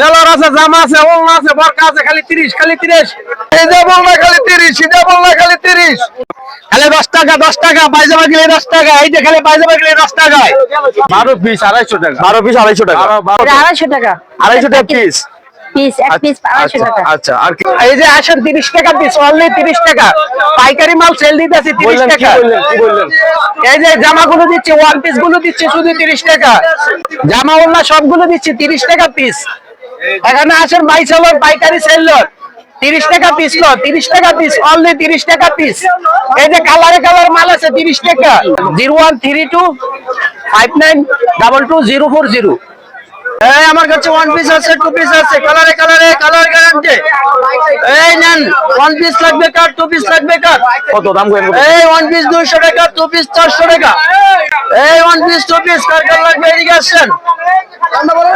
সেলর আছে জামা আছে ওলনা আছে বরকা আছে খালি তিরিশ খালি তিরিশ। এই যে বলনা খালি তিরিশ এটা বলনা খালি তিরিশ। খালি দশ টাকা দশ টাকা পায়জামা দশ টাকা এই যে খালি পায়জামা দশ টাকায়। বারো পিস আড়াইশো টাকা। বারো পিস আড়াইশো টাকা। আড়াইশো টাকা। আড়াইশো টাকা পিস পিস এক পিস আড়াইশো টাকা। আচ্ছা পিস টাকা পাইকারি মাল সেল দিতেছি তিরিশ টাকা। এই যে জামাগুলো দিচ্ছি ওয়ান পিসগুলো দিচ্ছি শুধু তিরিশ টাকা। জামা ওড়না সবগুলো দিচ্ছি তিরিশ টাকা পিস এখানে আসেন বাই সেলর পাইকারি সেলর। তিরিশ টাকা পিস লো তিরিশ টাকা পিস অনলি তিরিশ টাকা পিস এই যে কালারে কালার মাল আছে তিরিশ টাকা। Zero one three two five nine double two zero four zero. এই আমার কাছে ওয়ান পিস আছে টু পিস আছে। কালারে কালারে কালার গ্যারান্টি এই নেন ওয়ান পিস লাগবে কার টু পিস লাগবে কার? কত দাম এই ওয়ান পিস দুইশো টাকা টু পিস চারশো টাকা। এই ওয়ান পিস টু পিস কার কার লাগবে এদিকে আসছেন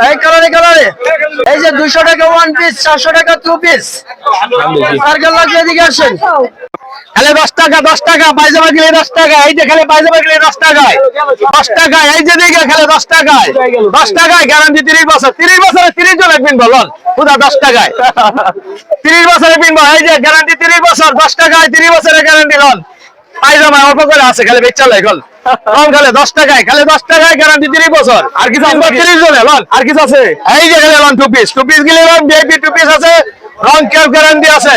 এই কালারে কালারে। এই যে দুইশো টাকা ওয়ান পিস চারশো টাকা টু পিস এদিকে আসেন। দশ দশ দশ দশ টাকায়। দশ এই যে দশ টাকায়। দশ টাকায় দশ টাকায়। এই যে দশ অল্প করে আছে, খালি বেচা লাই খালি দশ টাকায় খালি দশ টাকায় গ্যারান্টি তিরিশ বছর। আর কিছু আছে? তিরিশ জনে লন। আর কিছু আছে? এই যে খালি lawn two piece two piece গেলে লন ভিআইপি টু পিস আছে। রং কেয়ার গ্যারান্টি আছে।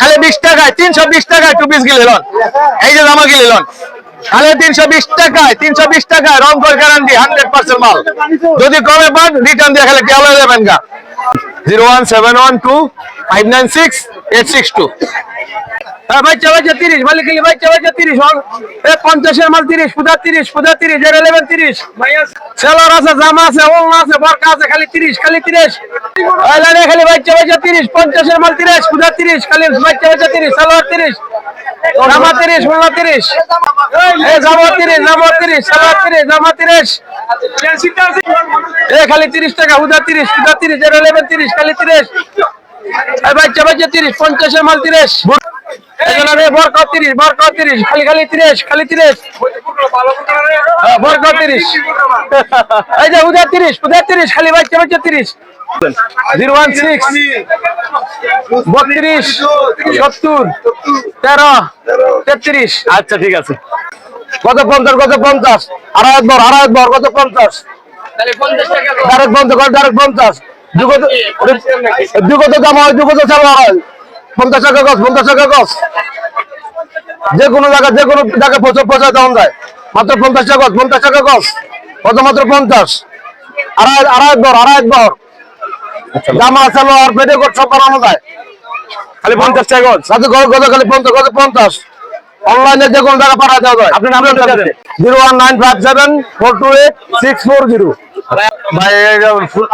খালি বিশ টাকায় তিনশো বিশ টাকায় টু পিস গেলে লন। এই যে জামা গেলে লন। খালি তিনশো বিশ টাকায় তিনশো বিশ টাকায় রং কর গ্যারান্টি হান্ড্রেড পার্সেন্ট মাল। যদি কমে পান রিটার্ন দিয়ে খালি টেলা যাবেন গা। Zero one seven one two five nine six eight six two হ্যাঁ বাচ্চা বাচ্চা তিরিশ, মালিক খেলি বাচ্চা বাচ্চা তিরিশ পঞ্চাশের মাল তিরিশ পূজা তিরিশ পূজা তিরিশ, এর এলেভেন তিরিশ। সেলর আছে, জামা আছে ওলনা আছে, বরকা আছে, খালি তিরিশ খালি তিরিশ। লাইনে খালি বাচ্চা বাচ্চা তিরিশ, পঞ্চাশের মাল তিরিশ পূজা তিরিশ, খালি বাচ্চা বাচ্চা তিরিশ, সেলর তিরিশ, জামা তিরিশ ওলনা তিরিশ। জামা তিরিশ জামা তিরিশ, সেলর তিরিশ, জামা তিরিশ। এ, খালি তিরিশ টাকা হুদা তিরিশ হুদা তিরিশ, এর এলেভেন তিরিশ, খালি তিরিশ। বাচ্চা বাচ্চা তিরিশ পঞ্চাশের মাল তিরিশ। বরকা তিরিশ বরকা তিরিশ খালি খালি তিরিশ খালি তিরিশ। বরকা তিরিশ। এই যে উদা তিরিশ উদা তিরিশ খালি বাচ্চা বাচ্চা তিরিশ। জিরো ওয়ান সিক্স বত্রিশ সত্তর তেরো তেত্রিশ। আচ্ছা ঠিক আছে। কত পঞ্চাশ কত পঞ্চাশ? আড়াই বর আড়াই বর কত পঞ্চাশ? ডাইরেক্ট পঞ্চাশ ডাইরেক্ট পঞ্চাশ। দুগত দাম হয় দুগত চালু হয়। পঞ্চাশ টাকা গছ পঞ্চাশ টাকা গছ। যে কোনো জায়গা যে কোনো জায়গায় প্রচুর পয়সা দাম যায় মাত্র পঞ্চাশ টাকা গছ পঞ্চাশ টাকা গছ। কত মাত্র পঞ্চাশ? আড়াই আড়াই বর আড়াই বর। জামা চালু আর পেটে গছ সব বানানো যায়। খালি পঞ্চাশ টাকা গছ? সাথে গছ গছ খালি পঞ্চাশ কত পঞ্চাশ। অনলাইনে যে কোনো টাকা পাঠা দেওয়া যায়। আপনি নাম zero one nine five seven four two eight six four zero ভাই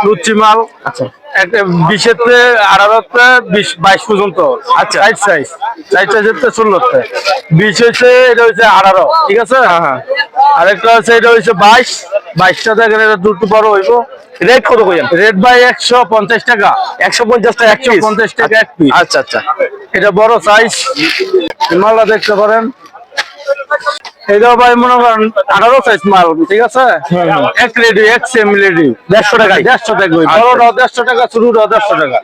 লুচি মাল আচ্ছা। বাইশ পর্যন্ত। আচ্ছা। সাইজ সাইড সাইজ হচ্ছে ষোলোতে। বিশ হচ্ছে এটা আঠারো ঠিক আছে? হ্যাঁ আরেকটা হচ্ছে এটা বাইশ। বাইশটা এটা দুটো বড় হইব। রেট কত কইেন রেট বাই একশো পঞ্চাশ টাকা। একশো পঞ্চাশ টাকা একশো পঞ্চাশ টাকা এক পিস আচ্ছা আচ্ছা। এটা বড় সাইজ মালটা দেখতে পারেন। এটাও ভাই মনে করেন আঠারো সাইজ মাল ঠিক আছে? এক রেডি এক সেম রেডি দেড়শো টাকা দেড়শো টাকা ওই। দেড়শো টাকা ছোটটাও দেড়শো টাকা।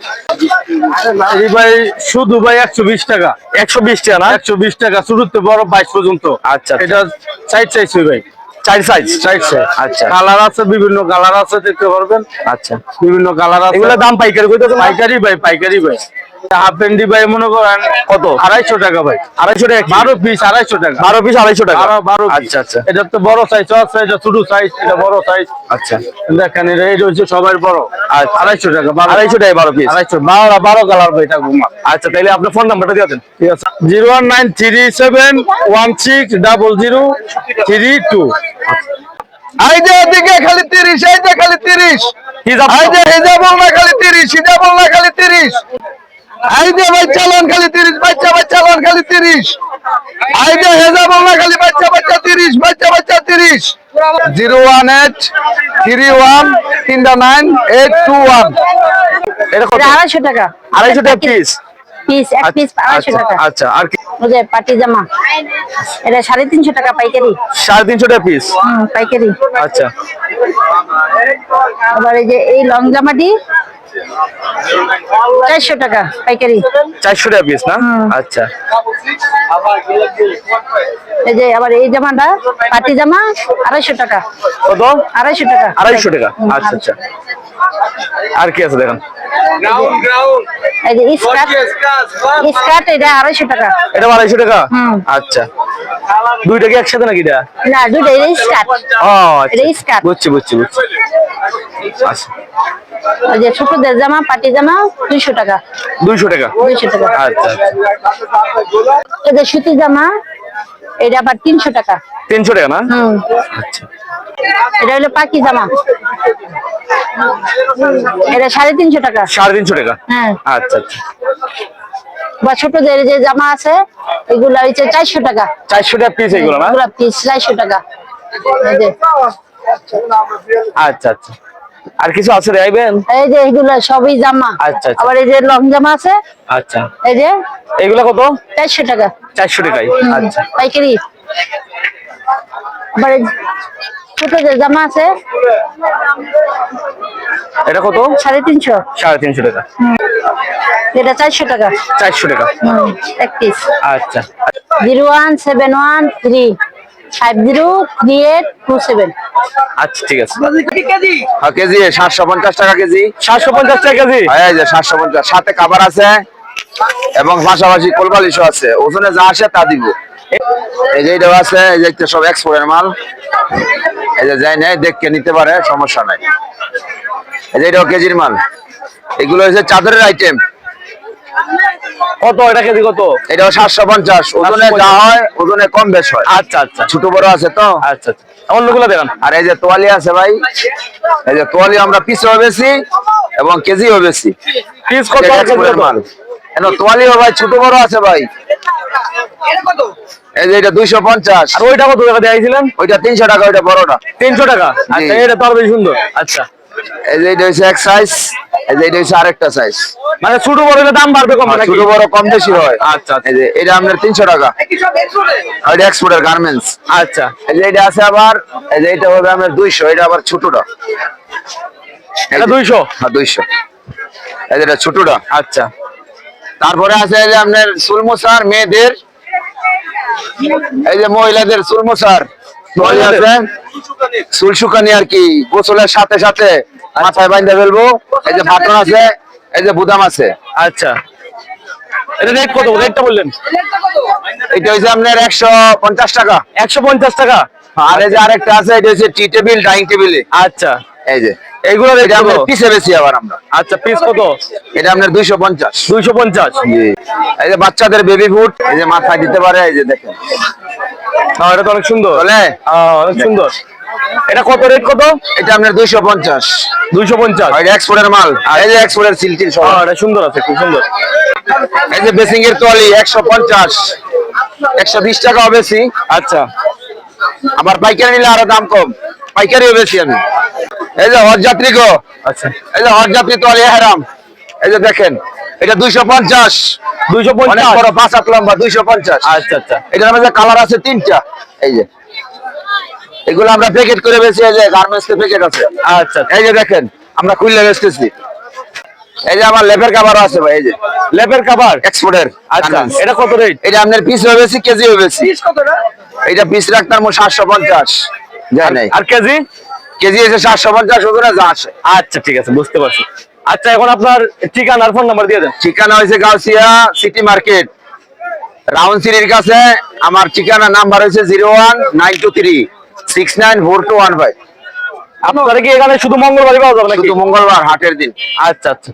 এই ভাই শুধু ভাই একশো বিশ টাকা। একশো বিশ টাকা না? একশো বিশ টাকা শুরুতে বড় বাইশ পর্যন্ত। আচ্ছা, আচ্ছা। এটা সাইড সাইজ ভাই। চার সাইজ সাইজ আচ্ছা। কালার আছে বিভিন্ন কালার আছে দেখতে পারবেন। আচ্ছা। বিভিন্ন কালার আছে। এগুলো দাম পাইকারি কইতেছেন পাইকারি ভাই পাইকারি ভাই। ভাই মনে করেন কত? আড়াইশো টাকা ভাই। আড়াইশো টাকা বারো পিস আড়াইশো টাকা। বারো পিস আড়াইশো টাকা? বারো আচ্ছা আচ্ছা। এটা তো বড় সাইজ আছে এটা ছোট সাইজ এটা বড় সাইজ আচ্ছা। দেখেন এটা এটা হচ্ছে সবার বড়। আচ্ছা। আড়াইশো টাকা আড়াইশো টাকা বারো পিস আড়াইশো বারো বারো কালার ভাই এটা ঘুমা। আচ্ছা তাইলে আপনার ফোন নাম্বারটা দিয়ে দেন। ঠিক আছে। Zero one nine three seven one six double zero three two. খালি তিরিশ খালি তিরিশ। হিজাব না খালি তিরিশ হিজাবল না খালি তিরিশ। এই যে ভাই চালান খালি তিরিশ বাচ্চা বাচ্চা চালান খালি তিরিশ। এই যে হেজাবল না খালি বাচ্চা বাচ্চা তিরিশ বাচ্চা বাচ্চা তিরিশ। Zero one eight three one তিনটা নাইন এইট টু ওয়ান। এটা কত? আড়াইশো টাকা। আড়াইশো টাকা পিস পিস এক পিস আড়াইশো আচ্ছা টাকা। আচ্ছা আর কি? পাটি জামা এটা সাড়ে তিনশো টাকা পাইকারি। সাড়ে তিনশো টাকা পিস পাইকারি। আচ্ছা। আবার এই যে এই লং জামাটি চারশো টাকা পাইকারি। চারশো টাকা পিস না? আচ্ছা। এই যে আবার এই জামাটা পাটি জামা আড়াইশো টাকা। কত? আড়াইশো টাকা। আড়াইশো টাকা? আচ্ছা আচ্ছা। আর কি আছে দেখেন? এই যে স্কার্ট এটা আড়াইশো টাকা। এটা আড়াইশো টাকা? আচ্ছা। দুইটা কি একসাথে নাকি এটা? না দুটো এটা স্কার্ট। ও এটা আচ্ছা। স্কার্ট। বুঝছি বুঝছি বুঝছি। আচ্ছা। ওই যে ছোটদের জামা পাটি জামা দুইশো টাকা। দুইশো টাকা? দুইশো টাকা। আচ্ছা আচ্ছা। এই যে সুতি জামা এটা আবার তিনশো টাকা। তিনশো টাকা না? আচ্ছা। এটা হলো জামা। এটা সাড়ে তিনশো টাকা। সাড়ে তিনশো টাকা? হ্যাঁ। আচ্ছা আচ্ছা। বা ছোটদের যে জামা আছে এগুলা হচ্ছে চারশো টাকা। চারশো টাকা পিস এগুলো না? পিস চারশো টাকা। আচ্ছা আচ্ছা। আর কিছু আছে দেখাইবেন এই যে এগুলো সবই জামা। আচ্ছা, আচ্ছা আবার এই যে লং জামা আছে আচ্ছা। এই যে এগুলো কত? 400 টাকা। 400 টাকা আচ্ছা। পাইকারি। আবার ছোট যে জামা আছে এটা কত? 350 350 টাকা। এটা 400 টাকা। 400 টাকা। এক পিস আচ্ছা। 0173 আচ্ছা ঠিক আছে। হ্যাঁ, কেজি সাতশো পঞ্চাশ টাকা কেজি। সাতশো পঞ্চাশ টাকা কেজি? এই সাতশো পঞ্চাশ। সাথে খাবার আছে এবং পাশাপাশি কোলবালিশও আছে। ওজনে যা আসে তা দিব। এই যে এটাও আছে এই যে সব এক্সপোর্টের মাল। এই যে যাই নেই দেখকে নিতে পারে সমস্যা নাই। এই যে এটাও কেজির মাল। এগুলো হচ্ছে চাদরের আইটেম কত? এটা কেজি কত? এটাও সাতশো পঞ্চাশ। ওজনে যা হয় ওজনে কম বেশ হয়। আচ্ছা আচ্ছা। ছোট বড় আছে তো? আচ্ছা আচ্ছা। অন্যগুলো দেখান। আর এই যে তোয়ালি আছে ভাই এই যে তোয়ালি আমরা পিসও বেশি এবং কেজিও বেশি। পিস কত? এটা কেন তোয়ালিও ভাই ছোট বড় আছে ভাই। এই যে এটা দুইশো পঞ্চাশ। আর ওইটা কত টাকা দিয়েছিলেন ওইটা তিনশো টাকা ওইটা বড়টা। তিনশো টাকা? আচ্ছা এটা তো আরও বেশি সুন্দর। আচ্ছা। এই যে এটা হচ্ছে এক সাইজ এটা হচ্ছে আরেকটা সাইজ মানে ছোট বড় দাম বাড়বে কম ছোট বড় কম বেশি হয়। আচ্ছা, আচ্ছা। এই যে এটা আপনার তিনশো টাকা। ওইটা এক্সপোর্টের গার্মেন্টস আচ্ছা। এটা আছে আবার এটা হবে আপনার দুইশো এটা আবার ছোটটা। এটা দুইশো? হ্যাঁ দুইশো। এটা ছোটটা। আচ্ছা। তারপরে আছে আপনার সুলমুসার মেয়েদের এই যে মহিলাদের সুলমুসার মহিলাদের? আছে? চুল শুকানি আর কি গোসলের সাথে সাথে মাথায় বাইন্ধে ফেলব। এই যে বাটন আছে এই যে বুদাম আছে। আচ্ছা। এটা রেট কত? রেটটা বললেন। এটা হচ্ছে আপনার একশো পঞ্চাশ টাকা। একশো পঞ্চাশ টাকা? আর এই যে আরেকটা আছে এটা হচ্ছে টি টেবিল ডাইনিং টেবিলে আচ্ছা। এই যে এইগুলো এটা পিসে বেশি আবার আমরা। আচ্ছা পিস কত? এটা আপনার দুইশো পঞ্চাশ। দুইশো পঞ্চাশ। এই যে বাচ্চাদের বেবি ফুড এই যে মাথায় দিতে পারে এই যে দেখেন। না এটা তো অনেক সুন্দর। বলে? অনেক সুন্দর। এটা কত রেট কত? এটা আপনার দুইশো পঞ্চাশ। দুইশো পঞ্চাশ। এক্সপোর্টের মাল আর এই যে এক্সপোর্টের সিলটিল সব। হ্যাঁ, এটা সুন্দর আছে খুব সুন্দর। এই যে বেসিং এর তোয়ালি একশো পঞ্চাশ। একশো বিশ টাকাও বেশি। আচ্ছা। আবার পাইকারি নিলে আরও দাম কম। পাইকারিও বেশি আমি। এই যে হজ যাত্রী গো। আচ্ছা। এই যে হজ যাত্রী তোয়ালি হেরাম। এই যে দেখেন। এটা দুইশো পঞ্চাশ। দুইশো পঞ্চাশ। বড় পাঁচ হাত লম্বা দুইশো পঞ্চাশ। আচ্ছা আচ্ছা। এটার মধ্যে কালার আছে তিনটা। এই যে। এগুলো আমরা প্যাকেট করে বেশি এই যে গার্মেন্টস প্যাকেট আছে। আচ্ছা এই যে দেখেন আমরা খুললে বেচতেছি। এই যে আমার লেপের কাভারও আছে ভাই এই যে। লেপের কাবার? এক্সপোর্টের আচ্ছা এটা কত রেট এটা আপনার পিস হবে বেশি কেজি হবে বেশি এটা পিস রাখতাম সাতশো পঞ্চাশ। যায় আর কেজি? কেজি এসে সাতশো পঞ্চাশ ওজনে যা আসে আচ্ছা ঠিক আছে বুঝতে পারছি। আচ্ছা এখন আপনার ঠিকানা আর ফোন নাম্বার দিয়ে দেন। ঠিকানা হয়েছে গাউসিয়া সিটি মার্কেট। রাউন্ড সিটির কাছে আমার ঠিকানা নাম্বার হয়েছে zero one nine two three six nine four two one five. আপনারা কি এখানে শুধু মঙ্গলবারই পাওয়া যাবে নাকি? শুধু মঙ্গলবার হাটের দিন। আচ্ছা আচ্ছা।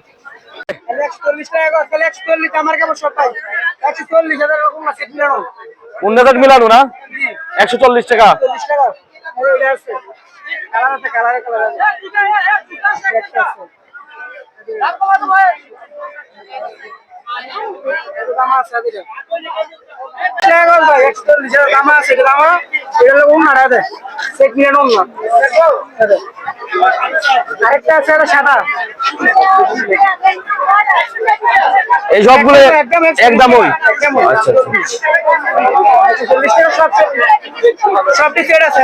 মিলানো না? একশো চল্লিশ টাকা। কালার আছে কালারে কালার আছে আরেকটা আছে সাদা এই সবগুলো একদম ওই। আচ্ছা সব সব সেট আছে